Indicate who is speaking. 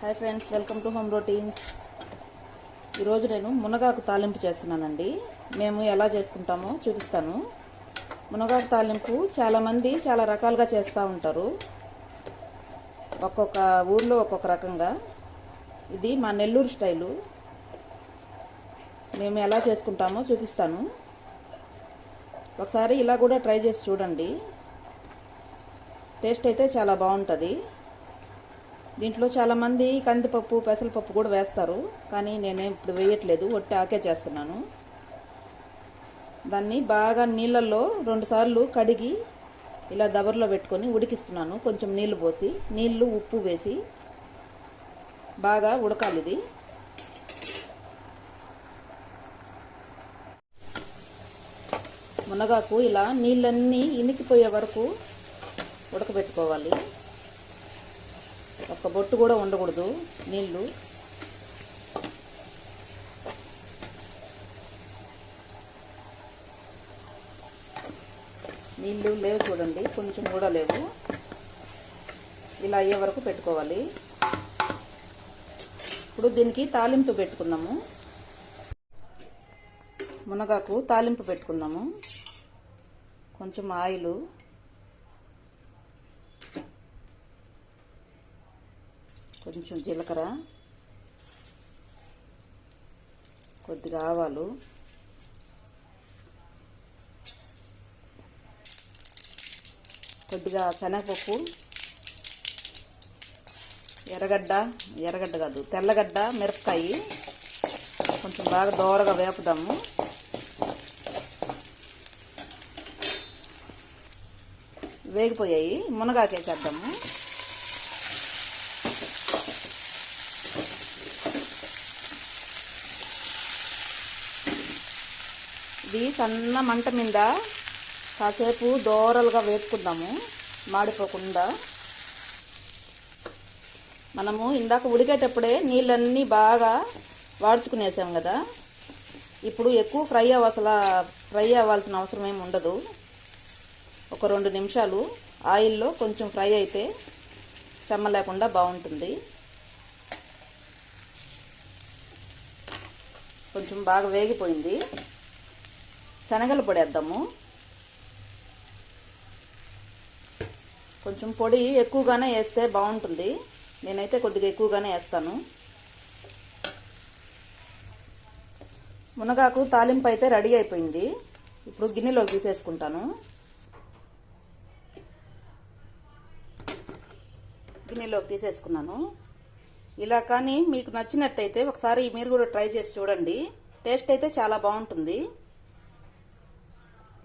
Speaker 1: Hi friends welcome to home routines. ఈరోజు నేను మునగాకు తాలింపు చేస్తున్నానండి. మేము ఎలా చేసుకుంటామో చూపిస్తాను. మునగాకు తాలింపు చాలామంది చాలా రకాలుగా చేస్తూ ఉంటారు. ఒక్కొక్క ఊర్లో ఒక్కొక్క రకంగా. ఇది మా నెల్లూరు స్టైలు. మేము ఎలా చేసుకుంటామో చూపిస్తాను. ఒకసారి ఇలా కూడా ట్రై చేసి చూడండి. టేస్ట్ అయితే చాలా బాగుంటుంది. దీంట్లో చాలామంది కందిపప్పు పెసరపప్పు కూడా వేస్తారు. కానీ నేనేం ఇప్పుడు వేయట్లేదు. ఒట్టి ఆకే చేస్తున్నాను. దాన్ని బాగా నీళ్ళల్లో రెండుసార్లు కడిగి ఇలా దబర్లో పెట్టుకొని ఉడికిస్తున్నాను. కొంచెం నీళ్ళు పోసి నీళ్ళు ఉప్పు వేసి బాగా ఉడకాలి ఇది. మునగాకు ఇలా నీళ్ళన్నీ ఇనికిపోయే వరకు ఉడకబెట్టుకోవాలి. ఒక్క బొట్టు కూడా ఉండకూడదు నీళ్ళు. నీళ్ళు లేవు చూడండి కొంచెం కూడా లేవు. ఇలా అయ్యే వరకు పెట్టుకోవాలి. ఇప్పుడు దీనికి తాలింపు పెట్టుకున్నాము. మునగాకు తాలింపు పెట్టుకున్నాము. కొంచెం ఆయిలు. కొంచెం జీలకర్ర కొద్దిగా ఆవాలు కొద్దిగా శనగపప్పు ఎర్రగడ్డ ఎర్రగడ్డ కాదు తెల్లగడ్డ మిరపకాయ కొంచెం బాగా దోరగా వేపుదాము. వేగిపోయాయి మునగాకేసేద్దాము ఇది సన్న మంట మీద కాసేపు దోరలుగా వేపుకుందాము మాడిపోకుండా. మనము ఇందాక ఉడికేటప్పుడే నీళ్ళన్నీ బాగా వాడుచుకునేసాం కదా. ఇప్పుడు ఎక్కువ ఫ్రై అవ్వసల ఫ్రై అవ్వాల్సిన అవసరం ఏమి ఉండదు. ఒక రెండు నిమిషాలు ఆయిల్లో కొంచెం ఫ్రై అయితే చెమ్మ లేకుండా బాగుంటుంది. కొంచెం బాగా వేగిపోయింది. శనగలు పొడి వేద్దాము కొంచెం పొడి ఎక్కువగానే వేస్తే బాగుంటుంది. నేనైతే కొద్దిగా ఎక్కువగానే వేస్తాను. మునగాకు తాలింపు అయితే రెడీ అయిపోయింది. ఇప్పుడు గిన్నెలోకి తీసేసుకుంటాను. గిన్నెలోకి తీసేసుకున్నాను. ఇలా కానీ మీకు నచ్చినట్టయితే ఒకసారి మీరు కూడా ట్రై చేసి చూడండి. టేస్ట్ అయితే చాలా బాగుంటుంది.